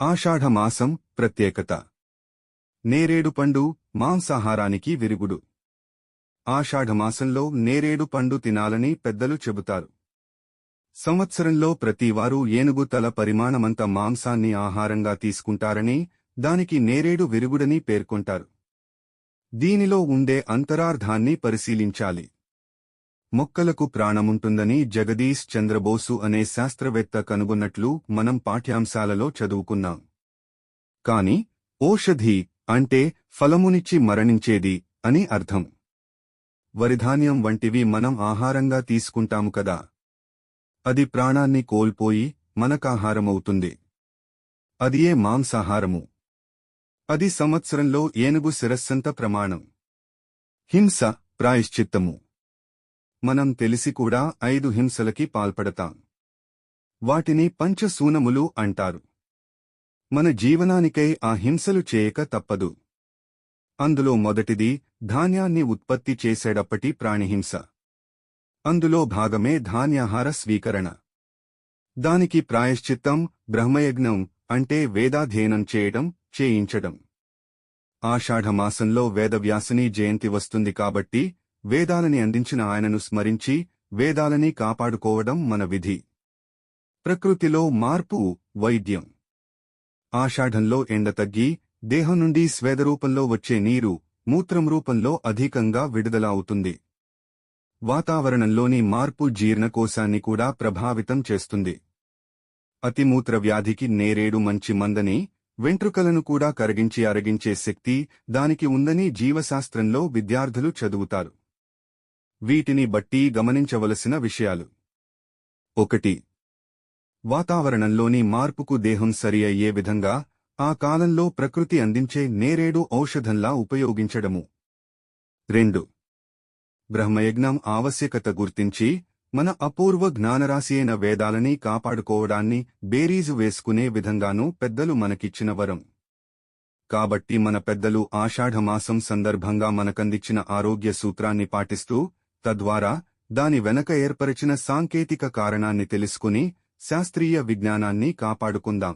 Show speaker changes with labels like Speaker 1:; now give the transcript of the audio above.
Speaker 1: ఆషాఢమాసం ప్రత్యేకత. నేరేడు పండు మాంసాహారానికి విరుగుడు. ఆషాఢమాసంలో నేరేడు పండు తినాలని పెద్దలు చెబుతారు. సంవత్సరంలో ప్రతివారు ఏనుగు తల పరిమాణమంత మాంసాన్ని ఆహారంగా తీసుకుంటారని దానికి నేరేడు విరుగుడని పేర్కొంటారు. దీనిలో ఉండే అంతరార్థాన్ని పరిశీలించాలి. మొక్కలకు ప్రాణముంటుందని జగదీష్ చంద్రబోసు అనే శాస్త్రవేత్త కనుగొన్నట్లు మనం పాఠ్యాంశాలలో చదువుకున్నాం. కాని ఓషధి అంటే ఫలమునిచ్చి మరణించేది అని అర్థం. వరిధాన్యం వంటివి మనం ఆహారంగా తీసుకుంటాము కదా. అది ప్రాణాన్ని కోల్పోయి మనకాహారమవుతుంది. అదియే మాంసాహారము. అది సంవత్సరంలో ఏనుగు శిరస్సంత ప్రమాణం. హింస ప్రాయశ్చిత్తము. మనం తెలిసి కూడా ఐదు హింసలకి పాల్పడతాం. వాటిని పంచసూనములు అంటారు. మన జీవనానికై ఆ హింసలు చేయక తప్పదు. అందులో మొదటిది ధాన్యాన్ని ఉత్పత్తి చేసేటప్పటి ప్రాణిహింస. అందులో భాగమే ధాన్యాహార స్వీకరణ. దానికి ప్రాయశ్చిత్తం బ్రహ్మయజ్ఞం అంటే వేదాధ్యయనం చేయడం చేయించడం ఆషాఢమాసంలో వేదవ్యాసని జయంతి వస్తుంది కాబట్టి వేదాలని అందించిన ఆయనను స్మరించి వేదాలని కాపాడుకోవడం మన విధి. ప్రకృతిలో మార్పు వైద్యం. ఆషాఢంలో ఎండ తగ్గి దేహం నుండి స్వేదరూపంలో వచ్చే నీరు మూత్రం రూపంలో అధికంగా విడుదల అవుతుంది వాతావరణంలోని మార్పు జీర్ణకోశాన్ని కూడా ప్రభావితం చేస్తుంది. అతిమూత్ర వ్యాధికి నేరేడు మంచి మందని వెంట్రుకలను కూడా కరిగించి అరగించే శక్తి దానికి ఉందని జీవశాస్త్రంలో విద్యార్థులు చదువుతారు. వీటిని బట్టి గమనించవలసిన విషయాలు. ఒకటి. వాతావరణంలోని మార్పుకు దేహం సరి అయ్యే విధంగా ఆ కాలంలో ప్రకృతి అందించే నేరేడు ఔషధంలా ఉపయోగించడము. రెండు. బ్రహ్మయజ్ఞం ఆవశ్యకత గుర్తించి మన అపూర్వ జ్ఞానరాశియైన వేదాలని కాపాడుకోవడాన్ని బేరీజు వేసుకునే విధంగానూ పెద్దలు మనకిచ్చిన వరం. కాబట్టి మన పెద్దలు ఆషాఢమాసం సందర్భంగా మనకందిచ్చిన ఆరోగ్య సూత్రాన్ని పాటిస్తూ తద్వారా దాని వెనక ఏర్పరిచిన సాంకేతిక కారణాన్ని తెలుసుకుని శాస్త్రీయ విజ్ఞానాన్ని కాపాడుకుందాం.